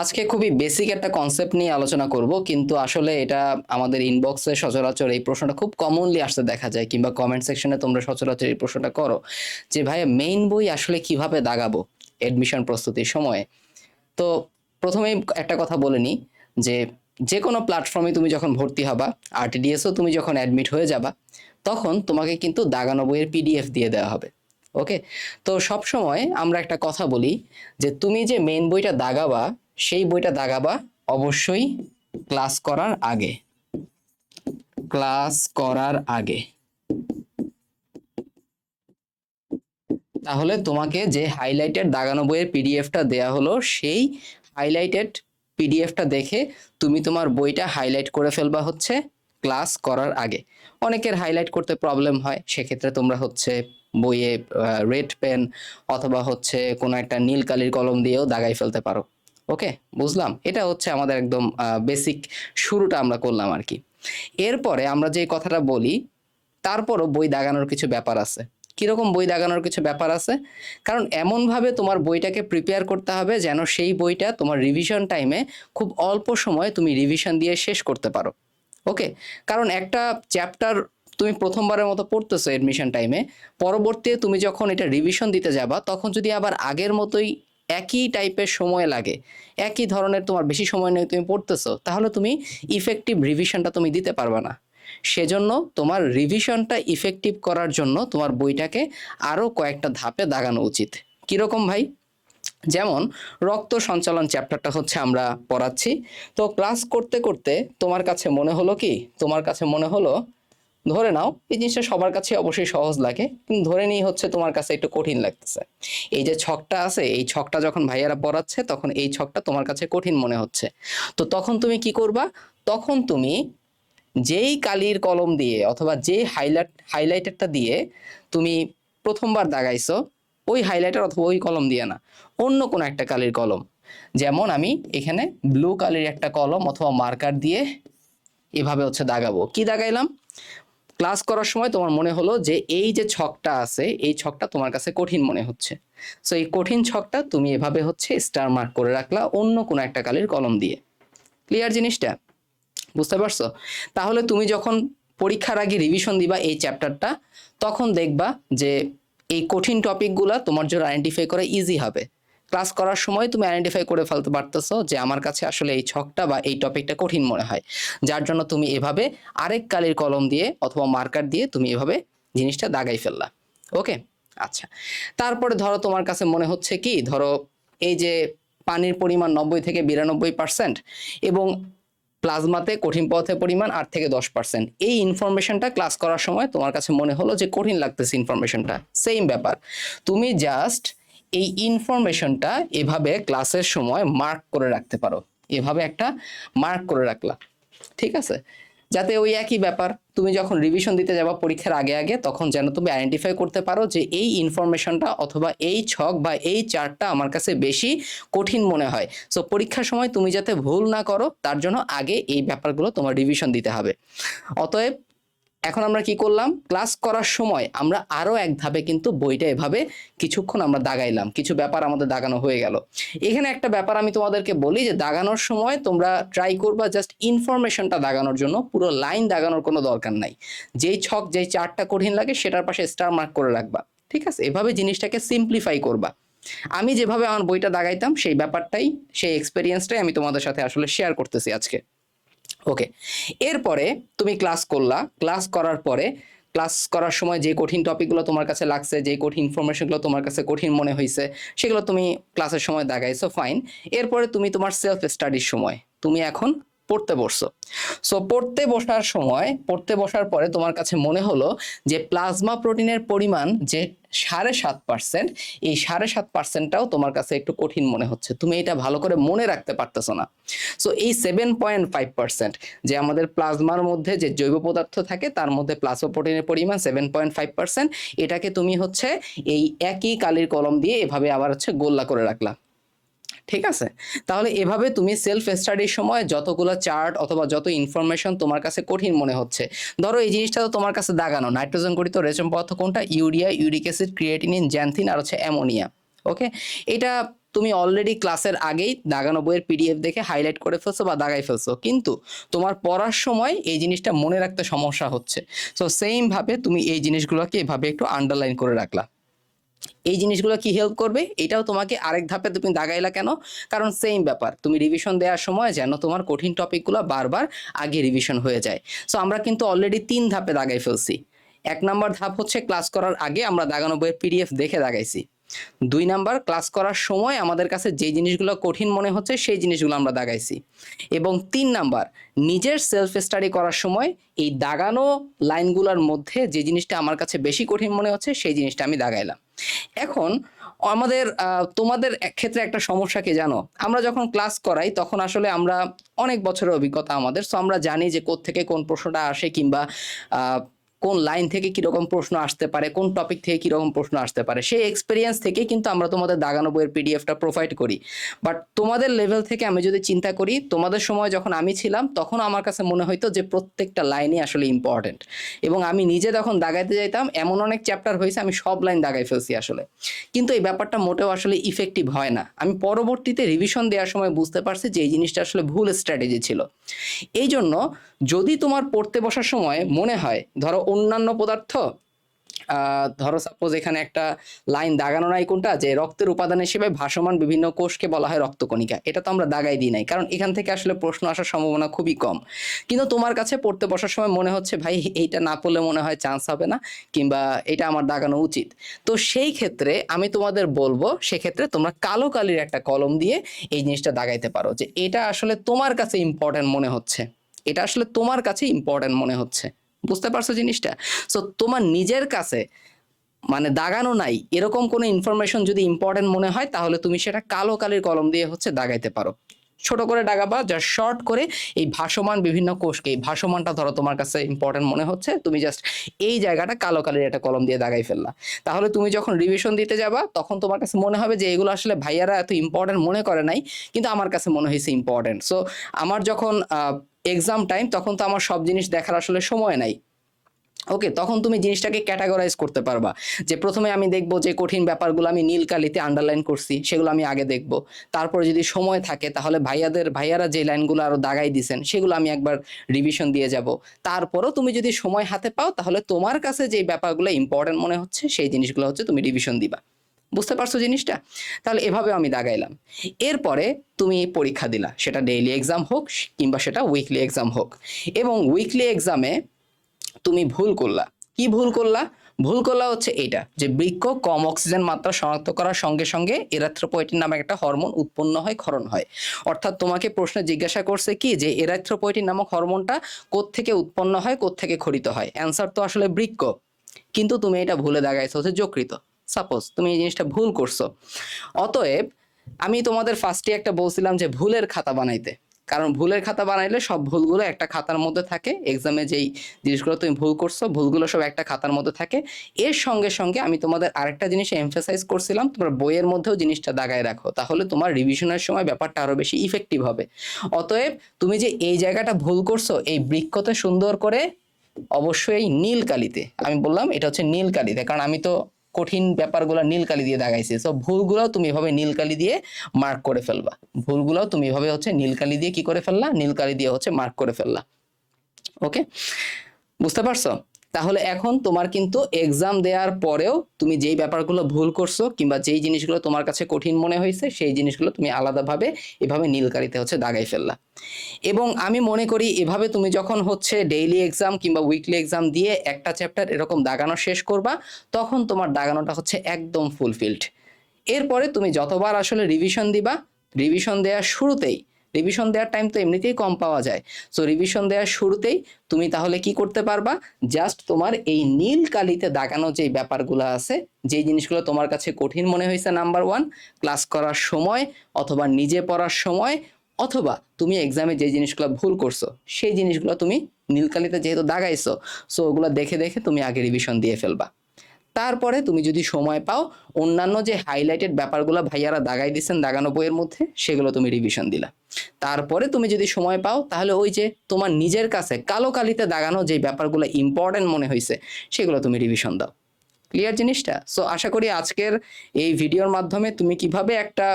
আজকে খুবই বেসিক একটা কনসেপ্ট নিয়ে আলোচনা করব, কিন্তু আসলে এটা আমাদের ইনবক্সে সচরাচর এই প্রশ্নটা খুব কমনলি আসতে দেখা যায়, কিংবা কমেন্ট সেকশনে তোমরা সচরাচর এই প্রশ্নটা করো যে, ভাইয়া মেইন বই আসলে কীভাবে দাগাবো? এডমিশন প্রস্তুতির সময়ে। তো প্রথমেই একটা কথা বলে নিই যে যে কোনো প্ল্যাটফর্মে তুমি যখন ভর্তি হবা আরটিডিএসও তুমি যখন অ্যাডমিট হয়ে যাবা, তখন তোমাকে কিন্তু দাগানো বইয়ের পিডিএফ দিয়ে দেওয়া হবে। ওকে তো সব সময় আমরা একটা কথা বলি যে তুমি যে মেন বইটা দাগাবা, সেই বইটা দাগাবা অবশ্যই ক্লাস করার আগে। ক্লাস করার আগে। তাহলে তোমাকে যে হাইলাইটেড দাগানো বইয়ের পিডিএফটা দেয়া হলো, সেই হাইলাইটেড পিডিএফটা দেখে তুমি তোমার বইটা হাইলাইট করে ফেলবা হচ্ছে ক্লাস করার আগে। অনেকের হাইলাইট করতে প্রবলেম হয়, সেক্ষেত্রে তোমরা হচ্ছে বইয়ে রেড পেন অথবা হচ্ছে কোনো একটা নীল কালির কলম দিয়েও দাগাই ফেলতে পারো। ওকে? বুঝলাম? এটা হচ্ছে আমাদের একদম বেসিক শুরুটা আমরা করলাম আর কি। এরপরে আমরা যে কথাটা বলি, তারপরও বই দাগানোর কিছু ব্যাপার আছে। কীরকম বই দাগানোর কিছু ব্যাপার আছে? কারণ এমনভাবে তোমার বইটাকে প্রিপেয়ার করতে হবে যেন সেই বইটা তোমার রিভিশন টাইমে খুব অল্প সময়ে তুমি রিভিশন দিয়ে শেষ করতে পারো। ওকে? কারণ একটা চ্যাপ্টার তুমি প্রথমবারের মতো পড়তেছো এডমিশন টাইমে পরবর্তীতে তুমি যখন এটা রিভিশন দিতে যাবা, তখন যদি আবার আগের মতোই একই টাইপের সময় লাগে, একই ধরনের তোমার বেশি সময় নিয়ে তুমি পড়তেছো, তাহলে তুমি ইফেক্টিভ রিভিশনটা তুমি দিতে পারবে না। সেজন্য তোমার রিভিশনটা ইফেক্টিভ করার জন্য তোমার বইটাকে আরও কয়েকটা ধাপে দাগানো উচিত। কীরকম ভাই? যেমন, রক্ত সঞ্চালন চ্যাপ্টারটা হচ্ছে আমরা পড়াচ্ছি। তো ক্লাস করতে করতে তোমার কাছে মনে হলো কি? তোমার কাছে মনে হলো ধরে নাও, এই জিনিসটা সবার কাছে অবশ্যই সহজ লাগে, কিন্তু ধরে নিই হচ্ছে তোমার কাছে একটু কঠিন লাগতেছে। এই যে ছকটা আছে, এই ছকটা যখন ভাইয়ারা পড়াচ্ছে, তখন এই ছকটা তোমার কাছে কঠিন মনে হচ্ছে। তো তখন তুমি কি করবা? তখন তুমি যেই কালির কলম দিয়ে অথবা যে হাইলাইট, হাইলাইটারটা দিয়ে তুমি প্রথমবার দাগাইছো, ওই হাইলাইটার অথবা ওই কলম দিয়ে না, অন্য কোনো একটা কালির কলম। যেমন আমি এখানে ব্লু কালির একটা কলম অথবা মার্কার দিয়ে এভাবে হচ্ছে দাগাবো। কি দাগাইলাম? ক্লাস করার সময় তোমার মনে হলো যে এই যে ছকটা আছে, এই ছকটা তোমার কাছে কঠিন মনে হচ্ছে। সো এই কঠিন ছকটা তুমি এভাবে হচ্ছে স্টার মার্ক করে রাখলা অন্য কোনো একটা কালির কলম দিয়ে। ক্লিয়ার জিনিসটা? বুঝতে পারছ? তাহলে তুমি যখন পরীক্ষার আগে রিভিশন দিবা এই চ্যাপ্টারটা তখন দেখবা যে এই কঠিন টপিকগুলো তোমার জন্য আইডেন্টিফাই করা ইজি হবে। ক্লাস করার সময় তুমি আইডেন্টিফাই করে ফেলতে পারতেছো যে আমার কাছে আসলে এই ছকটা বা এই টপিকটা কঠিন মনে হয়। যার জন্য তুমি এভাবে আরেক কালির কলম দিয়ে অথবা মার্কার দিয়ে তুমি এভাবে জিনিসটা দাগাই ফেললা। ওকে আচ্ছা। তারপরে ধরো তোমার কাছে মনে হচ্ছে কি? ধরো এই যে পানির পরিমাণ নব্বই থেকে বিরানব্বই পার্সেন্ট এবং প্লাজমাতে কঠিন পদার্থের পরিমাণ আট থেকে দশ পার্সেন্ট এই ইনফরমেশনটা ক্লাস করার সময় তোমার কাছে মনে হলো যে কঠিন লাগতেছে ইনফরমেশনটা সেম ব্যাপার। তুমি জাস্ট এই ইনফরমেশনটা এভাবে ক্লাসের সময় মার্ক করে রাখতে পারো। এভাবে একটা মার্ক করে রাখলা। ঠিক আছে? যাতে ওই একই ব্যাপার, তুমি যখন রিভিশন দিতে যাবা পরীক্ষার আগে আগে, তখন যেন তুমি আইডেন্টিফাই করতে পারো যে এই ইনফরমেশনটা অথবা এই ছক বা এই চার্টটা আমার কাছে বেশি কঠিন মনে হয়। সো পরীক্ষার সময় তুমি যাতে ভুল না করো, তার জন্য আগে এই ব্যাপারগুলো তোমার রিভিশন দিতে হবে। অতএব এখন আমরা কি করলাম? ক্লাস করার সময় আমরা আরও এক ধাপে কিন্তু বইটা এভাবে কিছুক্ষণ আমরা দাগাইলাম। কিছু ব্যাপার আমাদের দাগানো হয়ে গেল। এখানে একটা ব্যাপার আমি তোমাদেরকে বলি যে, দাগানোর সময় তোমরা ট্রাই করবা জাস্ট ইনফরমেশনটা দাগানোর জন্য। পুরো লাইন দাগানোর কোনো দরকার নাই। যেই ছক, যেই চারটা কঠিন লাগে সেটার পাশে স্টার মার্ক করে রাখবা। ঠিক আছে? এভাবে জিনিসটাকে সিম্পলিফাই করবা। আমি যেভাবে আমার বইটা দাগাইতাম, সেই ব্যাপারটাই, সেই এক্সপিরিয়েন্সটাই আমি তোমাদের সাথে আসলে শেয়ার করতেছি আজকে। ওকে এরপরে তুমি ক্লাস করলা। ক্লাস করার পরে ক্লাস করার সময় যে কঠিন টপিকগুলো তোমার কাছে লাগছে, যে কঠিন ইনফরমেশনগুলো তোমার কাছে কঠিন মনে হয়েছে সেগুলো তুমি ক্লাসের সময় দেখাইছো ফাইন এরপরে তুমি তোমার সেলফ স্টাডির সময়। তুমি এখন পড়তে বসছো। সো পড়তে বসার সময়, পড়তে বসার পরে তোমার কাছে মনে হলো যে প্লাজমা প্রোটিনের পরিমাণ যে সাড়ে সাত পার্সেন্ট এই সাড়ে সাত পার্সেন্টটাও তোমার কাছে একটু কঠিন মনে হচ্ছে। তুমি এটা ভালো করে মনে রাখতে পারতেছো না। সো এই সেভেন পয়েন্ট ফাইভ পার্সেন্ট যে আমাদের প্লাজমার মধ্যে যে জৈব পদার্থ থাকে, তার মধ্যে প্লাজমা প্রোটিনের পরিমাণ সেভেন পয়েন্ট ফাইভ পার্সেন্ট এটাকে তুমি হচ্ছে এই একই কালির কলম দিয়ে এভাবে আবার হচ্ছে গোল্লা করে রাখলা। ঠিক আছে? তাহলে এভাবে তুমি সেলফ স্টাডির সময় যতগুলো চার্ট অথবা যত ইনফরমেশন তোমার কাছে কঠিন মনে হচ্ছে, ধরো এই জিনিসটা তো তোমার কাছে দাগানো নাইট্রোজেন গঠিত রেচম পদার্থ কোনটা? Urea uric acid creatinine xanthine আর হচ্ছে অ্যামোনিয়া ওকে এটা তুমি অলরেডি ক্লাসের আগেই দাগানো বইয়ের পিডিএফ দেখে হাইলাইট করে ফেলছো বা দাগাই ফেলছো, কিন্তু তোমার পড়ার সময় এই জিনিসটা মনে রাখতে সমস্যা হচ্ছে। সো সেম ভাবে তুমি এই জিনিসগুলোকে এভাবে একটু আন্ডারলাইন করে রাখলা। এই জিনিসগুলো কি হেল্প করবে? এটাও তোমাকে আরেক ধাপে তুমি দাগাইলা কেন? কারণ সেম ব্যাপার। তুমি রিভিশন দেওয়ার সময় যেন তোমার কঠিন টপিকগুলো বারবার আগে রিভিশন হয়ে যায়। সো আমরা কিন্তু অলরেডি তিন ধাপে দাগাই ফেলছি। এক নম্বর ধাপ হচ্ছে ক্লাস করার আগে আমরা দাগানো বইয়ের পিডিএফ দেখে দাগাইছি। দুই নাম্বার ক্লাস করার সময় আমাদের কাছে যে জিনিসগুলো কঠিন মনে হচ্ছে সেই জিনিসগুলো আমরা দাগাইছি। এবং তিন নাম্বার, নিজের সেলফ স্টাডি করার সময় এই দাগানো লাইনগুলোর মধ্যে যে জিনিসটা আমার কাছে বেশি কঠিন মনে হচ্ছে সেই জিনিসটা আমি দাগাইলাম। এখন আমাদের তোমাদের ক্ষেত্রে একটা সমস্যা কি জানো? আমরা যখন ক্লাস করাই তখন আসলে আমরা অনেক বছরের অভিজ্ঞতা আমাদের। সো আমরা জানি যে থেকে কোন প্রশ্নটা আসে কিংবা কোন লাইন থেকে কীরকম প্রশ্ন আসতে পারে, কোন টপিক থেকে কীরকম প্রশ্ন আসতে পারে, সেই এক্সপিরিয়েন্স থেকে কিন্তু আমরা তোমাদের দাগানো বইয়ের পিডিএফটা প্রোভাইড করি। বাট তোমাদের লেভেল থেকে আমি যদি চিন্তা করি, তোমাদের সময় যখন আমি ছিলাম, তখন আমার কাছে মনে হইতো যে প্রত্যেকটা লাইনই আসলে ইম্পর্টেন্ট এবং আমি নিজে যখন দাগাইতে যাইতাম, এমন অনেক চ্যাপ্টার হয়েছে আমি সব লাইন দাগাই ফেলছি আসলে। কিন্তু এই ব্যাপারটা মোটেও আসলে ইফেক্টিভ হয় না। আমি পরবর্তীতে রিভিশন দেওয়ার সময় বুঝতে পারছি যে এই জিনিসটা আসলে ভুল স্ট্র্যাটেজি ছিল। এই জন্য যদি তোমার পড়তে বসার সময় মনে হয়, ধরো অন্যান্য পদার্থ ধরো সাপোজ এখানে একটা লাইন দাগানো নাই কোনটা, যে রক্তের উপাদান হিসেবে ভাসমান বিভিন্ন কোষকে বলা হয় রক্তকণিকা। এটা তো আমরা দাগাই দিই নাই, কারণ এখান থেকে আসলে প্রশ্ন আসার সম্ভাবনা খুবই কম। কিন্তু তোমার কাছে পড়তে বসার সময় মনে হচ্ছে, ভাই, এইটা না পড়লে মনে হয় চান্স হবে না, কিংবা এটা আমার দাগানো উচিত। তো সেই ক্ষেত্রে আমি তোমাদের বলব, সেক্ষেত্রে তোমরা কালো কালির একটা কলম দিয়ে এই জিনিসটা দাগাইতে পারো, যে এটা আসলে তোমার কাছে ইম্পর্টেন্ট মনে হচ্ছে। এটা আসলে তোমার কাছে ইম্পর্টেন্ট মনে হচ্ছে। বুঝতে পারছ জিনিসটা? সো তোমার নিজের কাছে মানে দাগানো নাই, এরকম কোনো ইনফরমেশন যদি ইম্পর্টেন্ট মনে হয়, তাহলে তুমি সেটা কালো কালির কলম দিয়ে হচ্ছে দাগাইতে পারো। ছোট করে দাগাবা যা শর্ট করে এই ভাসমান বিভিন্ন কোষকে, এই ভাসমানটা ধরো তোমার কাছে ইম্পর্টেন্ট মনে হচ্ছে, তুমি জাস্ট এই জায়গাটা কালো কালির একটা কলম দিয়ে দাগাই ফেললা। তাহলে তুমি যখন রিভিশন দিতে যাবা, তখন তোমার কাছে মনে হবে যে এগুলো আসলে ভাইয়ারা এত ইম্পর্টেন্ট মনে করে নাই, কিন্তু আমার কাছে মনে হয়েছে ইম্পর্টেন্ট সো আমার যখন এক্সাম টাইম তখন তো আমার সব জিনিস দেখার আসলে সময় নাই। ওকে, তখন তুমি জিনিসটাকে ক্যাটাগরাইজ করতে পারবা। যে প্রথমে আমি দেখব যে কঠিন ব্যাপারগুলো আমি নীল কালিতে আন্ডারলাইন করছি, সেগুলো আমি আগে দেখব। তারপরে যদি সময় থাকে, তাহলে ভাইয়াদের, ভাইয়ারা যে লাইনগুলো আরও দাগাই দিছেন, সেগুলো আমি একবার রিভিশন দিয়ে যাব। তারপরও তুমি যদি সময় হাতে পাও, তাহলে তোমার কাছে যে ব্যাপারগুলো ইম্পর্টেন্ট মনে হচ্ছে, সেই জিনিসগুলো হচ্ছে তুমি রিভিশন দিবা। বুঝতে পারছ জিনিসটা? তাহলে এভাবে আমি দাগাইলাম। এরপরে তুমি পরীক্ষা দিলা। সেটা ডেইলি এক্সাম হোক, কিংবা সেটা উইকলি এক্সাম হোক। এবং উইকলি এক্সামে তুমি ভুল করলা। কি ভুল করলা? ভুল করলা হচ্ছে এটা যে বৃক্ষ কম অক্সিজেন মাত্রা শনাক্ত করার সঙ্গে সঙ্গে এরাথ্রোপয়েটিন নামে একটা হরমোন উৎপন্ন হয়, ক্ষরণ হয়। অর্থাৎ তোমাকে প্রশ্ন জিজ্ঞাসা করছে কি, যে এরাথ্রোপয়েটিন নামক হরমোনটা কোত্থেকে উৎপন্ন হয়, কোত্থেকে খরিত হয়? অ্যান্সার তো আসলে বৃক্ষ কিন্তু তুমি এটা ভুলে দাগাইছো হচ্ছে যকৃত। সাপোজ তুমি এই জিনিসটা ভুল করছ। অতএব আমি তোমাদের ফার্স্টে একটা বলছিলাম যে ভুলের খাতা বানাইতে। কারণ ভুলের খাতা বানাইলে সব ভুলগুলো একটা খাতার মধ্যে থাকে। এক্সামে যেই জিনিসগুলো তুমি ভুল করছ, ভুলগুলো সব একটা খাতার মধ্যে থাকে। এর সঙ্গে সঙ্গে আমি তোমাদের আরেকটা জিনিস এমফাসাইজ করছিলাম, তোমার বইয়ের মধ্যেও জিনিসটা দাগায় রাখো। তাহলে তোমার রিভিশনের সময় ব্যাপারটা আরও বেশি ইফেক্টিভ হবে। অতএব তুমি যে এই জায়গাটা ভুল করছ, এই বৃক্ষতে সুন্দর করে অবশ্যই নীল কালিতে আমি বললাম এটা হচ্ছে নীল কালিতে কারণ আমি তো কঠিন ব্যাপারগুলো নীল কালি দিয়ে দেখাইছে সো ভুলগুলো তুমি এভাবে নীলকালি দিয়ে মার্ক করে ফেলবা। ভুলগুলো তুমি এভাবে হচ্ছে নীলকালি দিয়ে কি করে ফেললা? নীলকালি দিয়ে হচ্ছে মার্ক করে ফেললা। ওকে বুঝতে পারছ? তাহলে এখন তোমার কিন্তু এক্সাম দেওয়ার পরেও তুমি যেই ব্যাপারগুলো ভুল করছ কিংবা যেই জিনিসগুলো তোমার কাছে কঠিন মনে হয়েছে, সেই জিনিসগুলো তুমি আলাদাভাবে এভাবে নীলকারিতে হচ্ছে দাগাই ফেললা। এবং আমি মনে করি এভাবে তুমি যখন হচ্ছে ডেইলি এক্সাম কিংবা উইকলি এক্সাম দিয়ে একটা চ্যাপ্টার এরকম দাগানো শেষ করবা, তখন তোমার দাগানোটা হচ্ছে একদম ফুলফিল্ড এরপরে তুমি যতবার আসলে রিভিশন দিবা রিভিশন দেওয়ার শুরুতেই রিভিশন দেওয়ার টাইম তো এমনিতেই কম পাওয়া যায়। সো রিভিশন দেওয়ার শুরুতেই তুমি তাহলে কি করতে পারবা? জাস্ট তোমার এই নীল কালিতে দাগানো যে ব্যাপারগুলো আছে যে জিনিসগুলো তোমার কাছে কঠিন মনে হয়েছে নাম্বার ওয়ান ক্লাস করার সময় অথবা নিজে পড়ার সময়, অথবা তুমি এক্সামে যে জিনিসগুলো ভুল করছ, সেই জিনিসগুলো তুমি নীলকালিতে যেহেতু দাগাইছো সো ওগুলো দেখে দেখে তুমি আগে রিভিশন দিয়ে ফেলবা। তারপরে তুমি যদি সময় পাও, অন্যান্য যে হাইলাইটেড ব্যাপারগুলো ভাইয়ারা দাগাই দিচ্ছেন দাগানো বইয়ের মধ্যে, সেগুলো তুমি রিভিশন দিলা। তারপরে তুমি যদি সময় পাও, তাহলে ওই যে তোমার নিজের কাছে কালো কালিতে দাগানো যে ব্যাপারগুলো ইম্পর্টেন্ট মনে হয়েছে সেগুলো তুমি রিভিশন দাও। ক্লিয়ার জিনিসটা? সো আশা করি আজকের এই ভিডিওর মাধ্যমে তুমি কীভাবে একটা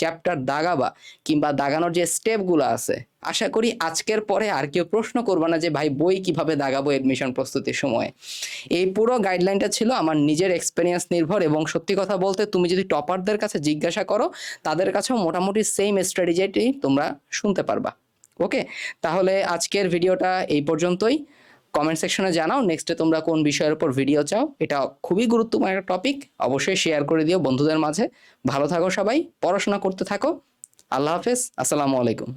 চ্যাপ্টার দাগাবা কিংবা দাগানোর যে স্টেপগুলো আছে, আশা করি আজকের পরে আর কেউ প্রশ্ন করবে না যে, ভাই, বই কীভাবে দাগাবো এডমিশন প্রস্তুতির সময়? এই পুরো গাইডলাইনটা ছিল আমার নিজের এক্সপিরিয়েন্স নির্ভর এবং সত্যি কথা বলতে তুমি যদি টপারদের কাছে জিজ্ঞাসা করো, তাদের কাছেও মোটামুটি সেম স্ট্র্যাটেজিটি তোমরা শুনতে পারবা। ওকে তাহলে আজকের ভিডিওটা এই পর্যন্তই। কমেন্ট সেকশনে জানাও। নেক্সটে তোমরা কোন বিষয়ের উপর ভিডিও চাও, এটা খুবই গুরুত্বপূর্ণ একটা টপিক অবশ্যই শেয়ার করে দিও বন্ধুদের মাঝে। ভালো থাকো সবাই, পড়াশোনা করতে থাকো। আল্লাহ হাফেজ, আসসালামু আলাইকুম।